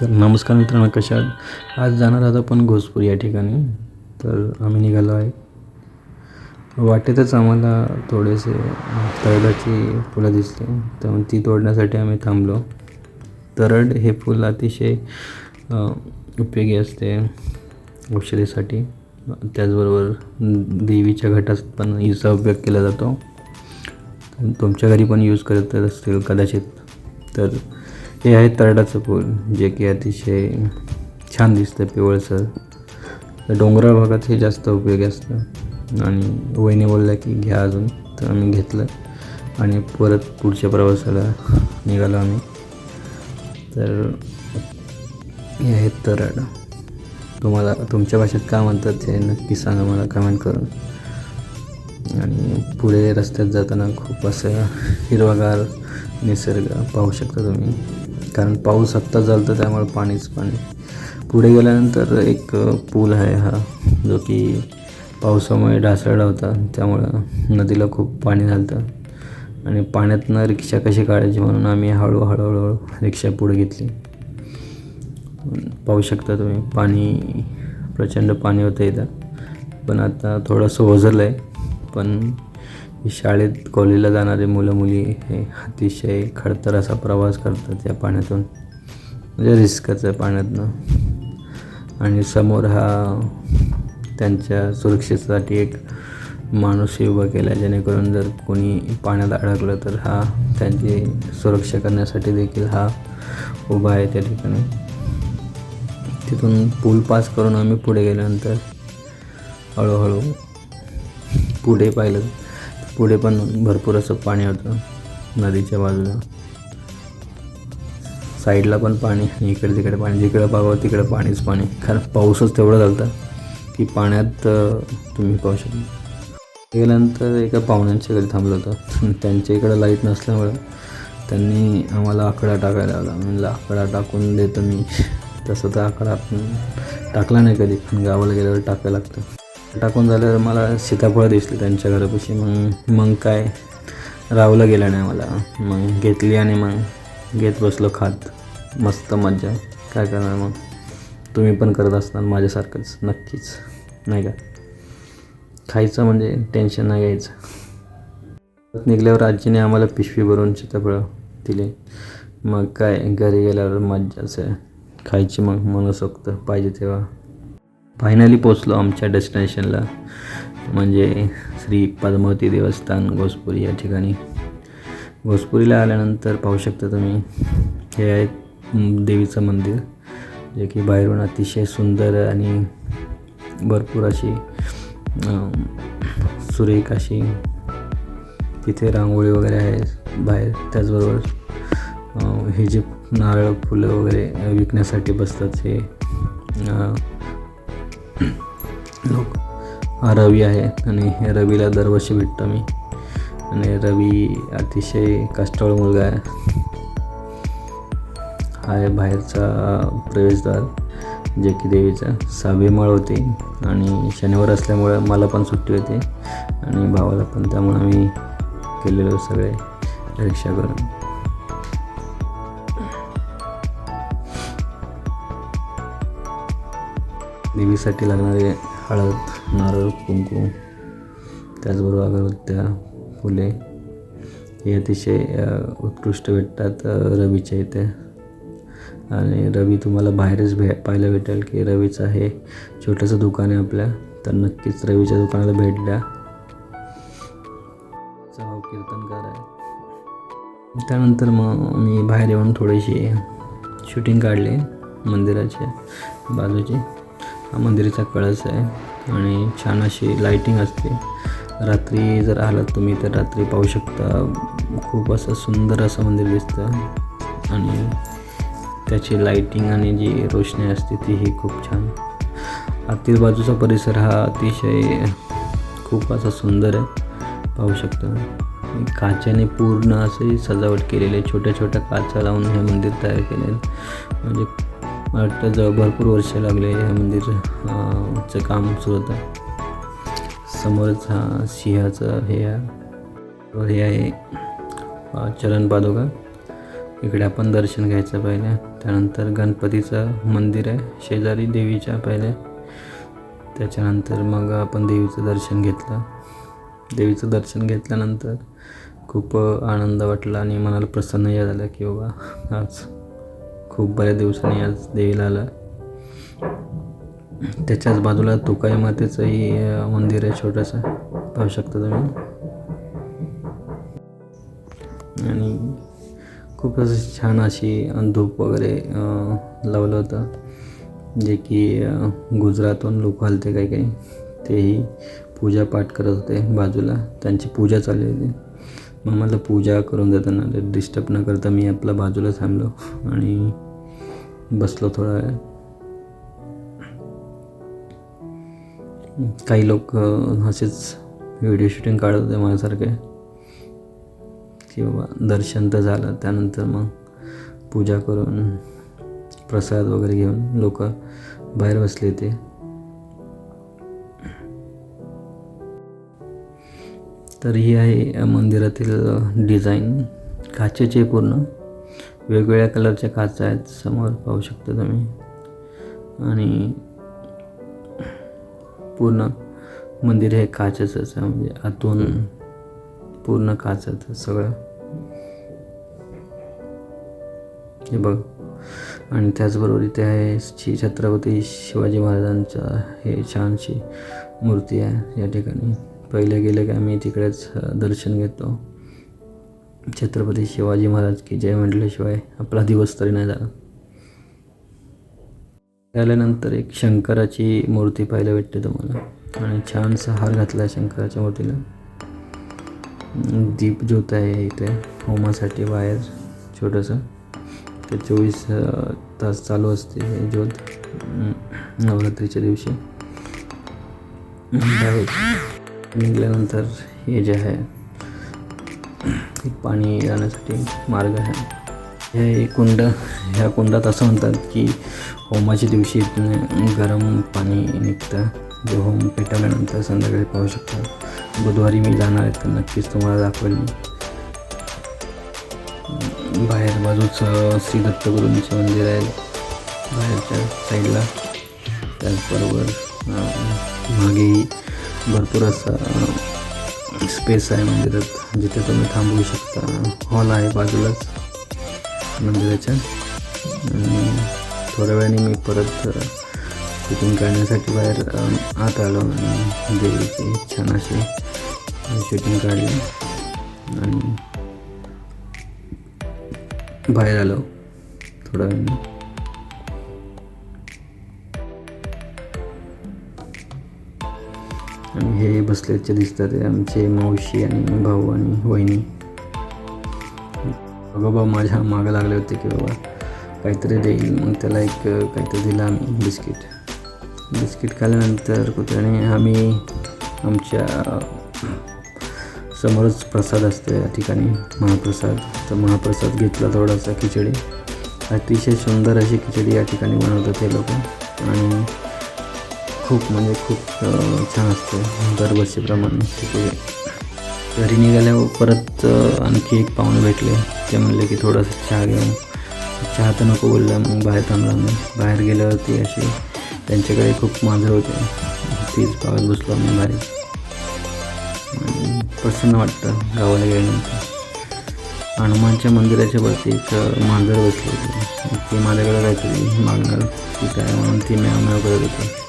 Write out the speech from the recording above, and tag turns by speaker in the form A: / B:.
A: तर नमस्कार मित्रांनो कशा आज जाणार आहोत आपण घोसपूर या ठिकाणी. तर आम्ही निघालो आहे. वाटेतच आम्हाला थोडेसे तरडाची फुलं दिसली. तर ती तोडण्यासाठी आम्ही थांबलो. तरड हे फूल अतिशय उपयोगी असते औषधीसाठी. त्याचबरोबर देवीच्या घटात पण हिचा उपयोग केला जातो. तुमच्या घरी पण यूज करत असतील कदाचित. तर हे आहे तरडाचं फूल जे की अतिशय छान दिसतं पिवळसर. तर डोंगराळ भागात हे जास्त उपयोगी असतं. आणि वहिनी बोलल्या की घ्या अजून तर आम्ही घेतलं. आणि परत पुढच्या प्रवासाला निघालो आम्ही. तर हे आहेत तरड. तुम्हाला तुमच्या भाषेत काय म्हणतात हे नक्की सांगा मला कमेंट करून. आणि पुढे रस्त्यात जाताना खूप असं हिरवागार निसर्ग पाहू शकता तुम्ही. कारण पाऊस आत्ता तर त्यामुळे पाणीच पाणी. पुढे गेल्यानंतर एक पूल आहे हा जो की पावसामुळे ढासळला होता. त्यामुळं नदीला खूप पाणी झालं आणि पाण्यातनं रिक्षा कशी काढायची म्हणून आम्ही हळू हळूहळू रिक्षा पुढे घेतली. पाहू शकता तुम्ही पाणी प्रचंड पाणी होतं इथं. पण आता थोडंसं ओझरलं आहे पण शाळेत कॉलेजला जाणारे मुलं मुली हे अतिशय खडतर असा प्रवास करतात या पाण्यातून. म्हणजे रिस्कच आहे पाण्यातनं. आणि समोर हा त्यांच्या सुरक्षेसाठी एक माणूसही उभा केला जेणेकरून जर कोणी पाण्यात अडकलं तर हा त्यांची सुरक्षा करण्यासाठी देखील हा उभा आहे त्या ठिकाणी. तिथून पूल पास करून आम्ही पुढे गेल्यानंतर हळूहळू पुढे पाहिलं. पुढे पण भरपूर असं पाणी होतं नदीच्या बाजूला. साईडला पण पाणी इकडे तिकडे पाणी जिकडं बघावं तिकडं पाणीच पाणी. कारण पाऊसच तेवढं झालं की पाण्यात तुम्ही पाहू शकता. गेल्यानंतर एका पाहुण्यांच्या घरी थांबलं होतं. त्यांच्या इकडं लाइट नसल्यामुळं त्यांनी आम्हाला आकडा टाकायला लावला. म्हणलं आकडा टाकून देतो मी. तसं तर आकडा आपण टाकला नाही कधी पण गावाला गेल्यावर टाकायला लागतं. टाकून झाल्यावर मला सीताफळं दिसली त्यांच्या घरापाशी. मग मग काय? रावलं गेलं नाही मला. मग घेतली आणि मग घेत बसलो खात. मस्त मज्जा. काय करणार मग? तुम्ही पण करत असणार माझ्यासारखंच नक्कीच. नाही का? खायचं म्हणजे टेन्शन नाही घ्यायचं. परत निघल्यावर आजीने आम्हाला पिशवी भरून सीताफळं दिले. मग काय? घरी गेल्यावर मज्जाच आहे. खायची मग मनसोक्त पाहिजे तेव्हा. फायनली पोचलो आमच्या डेस्टिनेशनला म्हणजे श्री पद्मावती देवस्थान घोसपुरी या ठिकाणी. घोसपुरीला आल्यानंतर पाहू शकता तुम्ही हे आहे देवीचं मंदिर. जे की बाहेरून अतिशय सुंदर आणि भरपूर अशी सुरेख अशी तिथे रांगोळी वगैरे आहे बाहेर. त्याचबरोबर हे जे नारळ फुलं वगैरे विकण्यासाठी बसतात हे लोक. हा रवी आहे आणि हे रवीला दरवर्षी भेटतो मी. आणि रवी अतिशय कष्टाळू मुलगा आहे. हा आहे बाहेरचा प्रवेशद्वार जे की देवीचा. सहावी होते आणि शनिवार असल्यामुळं मला पण सुट्टी होते आणि भावाला पण. त्यामुळे आम्ही केलेलो सगळे रिक्षा करून. देवीसाठी लागणारे हळद नारळ कुंकू त्याचबरोबर अगरबत्त्या फुले हे अतिशय उत्कृष्ट भेटतात रवीच्या इथे. आणि रवी तुम्हाला बाहेरच भे पाहायला भेटेल की रवीचं हे छोटंसं दुकान आहे आपल्या. तर नक्कीच रवीच्या दुकानाला भेट द्या. चा कीर्तनकार आहे. त्यानंतर मग मी बाहेर येऊन थोडीशी शूटिंग काढली मंदिराच्या बाजूची. हा मंदिराचा कळस आहे. आणि छान अशी लाईटिंग असते. रात्री जर आलात तुम्ही तर रात्री पाहू शकता. खूप असं सुंदर असं मंदिर दिसतं. आणि त्याची लाईटिंग आणि जी रोषणी असते तीही खूप छान. आतील बाजूचा परिसर हा अतिशय खूप असा सुंदर आहे. पाहू शकता. काचेने पूर्ण असे सजावट केलेली आहे. छोट्या छोट्या काचा लावून हे मंदिर तयार केले आहे. म्हणजे मला वाटतं जवळ भरपूर वर्ष लागले हे मंदिर चं काम सुरू होतं. समोरच हा सिंहाचं हे हे आहे चरण पादुका. इकडे आपण दर्शन घ्यायचं पहिले. त्यानंतर गणपतीचं मंदिर आहे शेजारी देवीच्या पहिले. त्याच्यानंतर मग आपण देवीचं दर्शन घेतलं. देवीचं दर्शन घेतल्यानंतर खूप आनंद वाटला आणि मनाला प्रसन्न झालं की बाबा आज खूप बऱ्याच दिवसांनी आज देवीला आलं. त्याच्याच बाजूला तुकाई मातेचंही मंदिर आहे छोटंसं. पाहू शकता तुम्ही. आणि खूपच छान अशी धूप वगैरे लावलं होतं. जे की गुजरातहून लोक आलते काही काही. तेही पूजा पाठ करत होते बाजूला. त्यांची पूजा चालली होती. मग मला पूजा करून देताना डिस्टर्ब न करता मी आपला बाजूला थांबलो आणि बसलो थोडा वेळ. काही लोक असेच व्हिडिओ शूटिंग काढत होते माझ्यासारखे. की बाबा दर्शन तर झालं त्यानंतर मग पूजा करून प्रसाद वगैरे घेऊन लोक बाहेर बसले ते तर ही आहे या मंदिरातील डिझाईन काचेचे पूर्ण. वेगवेगळ्या कलरच्या काचा आहेत. समोर पाहू शकता तुम्ही. आणि पूर्ण मंदिर हे काचेचंच आहे. म्हणजे आतून पूर्ण काचाचं सगळं. हे बघ. आणि त्याचबरोबर इथे आहे श्री छत्रपती शिवाजी महाराजांचा हे छानशी मूर्ती आहे या ठिकाणी. पहिले गेले की आम्ही तिकडेच दर्शन घेतो. छत्रपती शिवाजी महाराज की जय म्हटल्याशिवाय आपला दिवस तरी नाही झाला. आल्यानंतर एक शंकराची मूर्ती पाहायला भेटते तुम्हाला. आणि छानसा हार घातला आहे शंकराच्या मूर्तीला. दीप ज्योत आहे इथे होमासाठी बाहेर छोटंसं. ते चोवीस तास चालू असते हे ज्योत. नवरात्रीच्या दिवशी. निघाल्यानंतर हे जे आहे पाणी जाण्यासाठी मार्ग आहे. हे कुंड ह्या कुंडात असं म्हणतात की होमाच्या दिवशी इथून गरम पाणी निघतं. जे होम पेटवल्यानंतर संध्याकाळी पाहू शकता. बुधवारी मी जाणार आहे तर नक्कीच तुम्हाला दाखवेल मी. बाहेर बाजूच श्री दत्तगुरूंचं मंदिर आहे. बाहेरच्या साईडला त्याचबरोबर मागेही भरपूर असा स्पेस आहे मंदिरात जिथे तुम्ही थांबवू शकता. हॉल आहे बाजूलाच मंदिराच्या. आणि थोड्या वेळाने मी परत शूटिंग करण्यासाठी बाहेर आत आलो. आणि देवीची छान अशी शूटिंग काढली. आणि बाहेर आलो थोड्या वेळाने. आणि हे बसलेचे दिसतात आमचे मावशी आणि भाऊ आणि वहिनी. बाबा माझ्या मागं लागले होते की बाबा काहीतरी देईल. मग त्याला एक काहीतरी दिलं आम्ही बिस्किट. बिस्किट खाल्ल्यानंतर कुत्र्याने आम्ही आमच्या समोरच प्रसाद असतो या ठिकाणी महाप्रसाद. तर महाप्रसाद घेतला थोडासा खिचडी. अतिशय सुंदर अशी खिचडी या ठिकाणी बनवतात हे लोक. आणि खूप म्हणजे खूप छान असते. दरवर्षीप्रमाणे तिथे घरी निघाल्यावर परत आणखी एक पाहुणे भेटले. ते म्हणले की थोडंसं चहा घेऊन. चहा तर नको बोलला मग बाहेर थांबला मी. बाहेर गेल्यावरती अशी त्यांच्याकडे खूप मांजर होते. तीच पावत बसलो मी बाहेर. प्रसन्न वाटतं गावाला गेल्यानंतर. हनुमानच्या मंदिराच्या वरती एक मांजर बसली होती. ती माझ्याकडे काहीतरी मागणार की काय म्हणून ती म्याव म्याव करत होती.